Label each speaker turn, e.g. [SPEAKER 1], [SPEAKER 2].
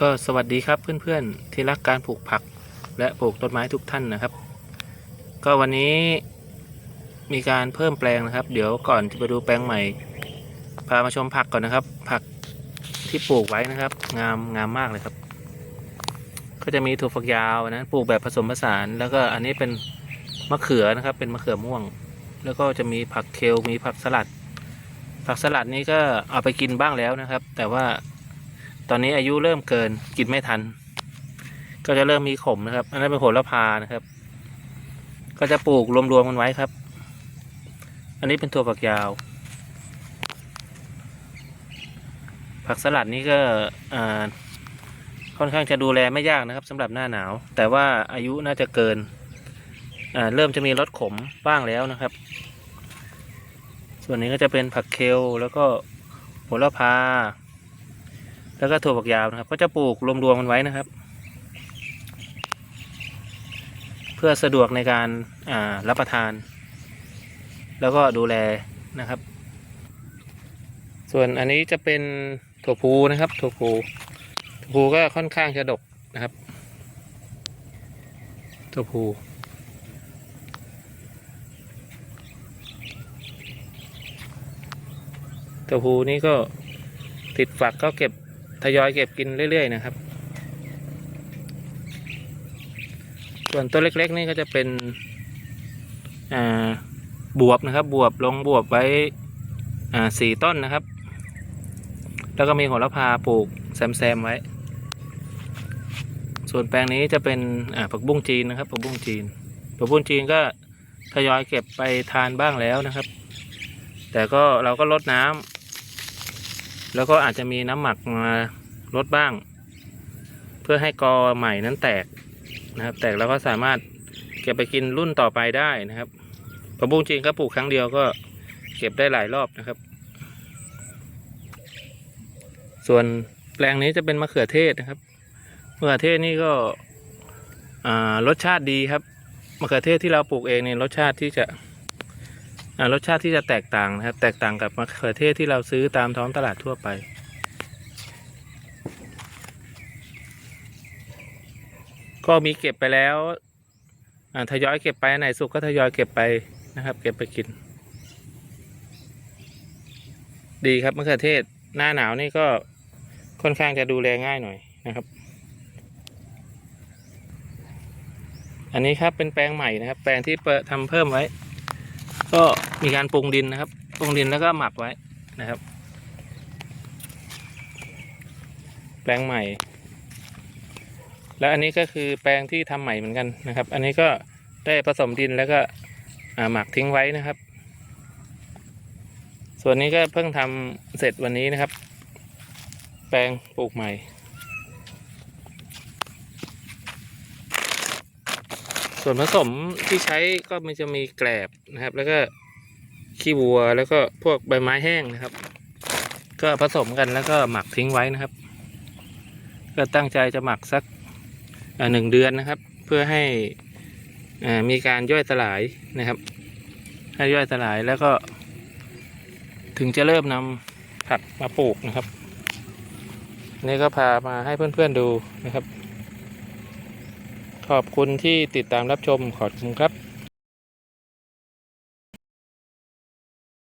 [SPEAKER 1] ก็สวัสดีครับเพื่อนๆที่รักการปลูกผักและปลูกต้นไม้ทุกท่านนะครับ ก็วันนี้มีการเพิ่มแปลงนะครับ เดี๋ยวก่อนจะไปดูแปลงใหม่ พามาชมผักก่อนนะครับ ผักที่ปลูกไว้นะครับ งามงามมากเลยครับ ก็จะมีถั่วฝักยาวนะปลูกแบบผสมผสาน แล้วก็อันนี้เป็นมะเขือนะครับ เป็นมะเขือม่วง แล้วก็จะมีผักเคลมีผักสลัด ผักสลัดนี้ก็เอาไปกินบ้างแล้วนะครับ แต่ว่า ตอนนี้อายุเริ่มเกินกินไม่ทัน ก็จะเริ่มมีขมนะครับ อันนั้นเป็นโหระพานะครับ ก็จะปลูกรวมๆกันไว้ครับ อันนี้เป็นถั่วฝักยาว ผักสลัดนี้ก็ค่อนข้างจะดูแลไม่ยากนะครับสำหรับหน้าหนาว แต่ว่าอายุน่าจะเกินเริ่มจะมีรสขมบ้างแล้วนะครับ ส่วนนี้ก็จะเป็นผักเคลแล้วก็โหระพา แล้วก็ถั่วฝักยาวนะครับ ก็จะปลูกรวมๆกันไว้นะครับ เพื่อสะดวกในการารับประทาน แล้วก็ดูแลนะครับ ส่วนอันนี้จะเป็นถั่วพูนะครับถั่วพูถั่วพูก็ค่อนข้างจะดกนะครับถั่วพูถั่วพูนี่ก็ติดฝักก็เก็บ ทยอยเก็บกินเรื่อย ๆ นะครับ ส่วนตัวเล็ก ๆ นี่ก็จะเป็นบวบนะครับบวบลงบวบไว้สี่ต้นนะครับ แล้วก็มีโหระพาปลูกแซมๆไว้ ส่วนแปลงนี้จะเป็นผักบุ้งจีนนะครับผักบุ้งจีนผักบุ้งจีนก็ทยอยเก็บไปทานบ้างแล้วนะครับ แต่ก็เราก็ลดน้ำ แล้วก็อาจจะมีน้ำหมักมาลดบ้าง เพื่อให้กอใหม่นั้นแตกนะครับ แตกแล้วก็สามารถเก็บไปกินรุ่นต่อไปได้นะครับผักบุ้งจีนก็ปลูกครั้งเดียวก็เก็บได้หลายรอบนะครับ ส่วนแปลงนี้จะเป็นมะเขือเทศนะครับ มะเขือเทศนี่ก็รสชาติดีครับ มะเขือเทศที่เราปลูกเองเนี่ยรสชาติที่จะ รสชาติที่จะแตกต่างนะครับ แตกต่างกับมะเขือเทศที่เราซื้อตามท้องตลาดทั่วไป ก็มีเก็บไปแล้วทยอยเก็บไปไหนสุกก็ทยอยเก็บไปนะครับ เก็บไปกิน ดีครับมะเขือเทศหน้าหนาวนี่ก็ค่อนข้างจะดูแลง่ายหน่อยนะครับ อันนี้ครับเป็นแปลงใหม่นะครับ แปลงที่เปิดทำเพิ่มไว้ ก็มีการปรุงดินนะครับปรุงดินแล้วก็หมักไว้นะครับ แปลงใหม่ แล้วอันนี้ก็คือแปลงที่ทำใหม่เหมือนกันนะครับ อันนี้ก็ได้ผสมดินแล้วก็หมักทิ้งไว้นะครับ ส่วนนี้ก็เพิ่งทำเสร็จวันนี้นะครับ แปลงปลูกใหม่ ส่วนผสมที่ใช้ก็มันจะมีแกลบนะครับ แล้วก็ขี้วัวแล้วก็พวกใบไม้แห้งนะครับ ก็ผสมกันแล้วก็หมักทิ้งไว้นะครับ ก็ตั้งใจจะหมักสักหนึ่งเดือนนะครับ เพื่อให้มีการย่อยสลายนะครับให้ย่อยสลายแล้วก็ ถึงจะเริ่มนำผักมาปลูกนะครับ นี่ก็พามาให้เพื่อนๆดูนะครับ ขอบคุณที่ติดตามรับชมขอบคุณครับ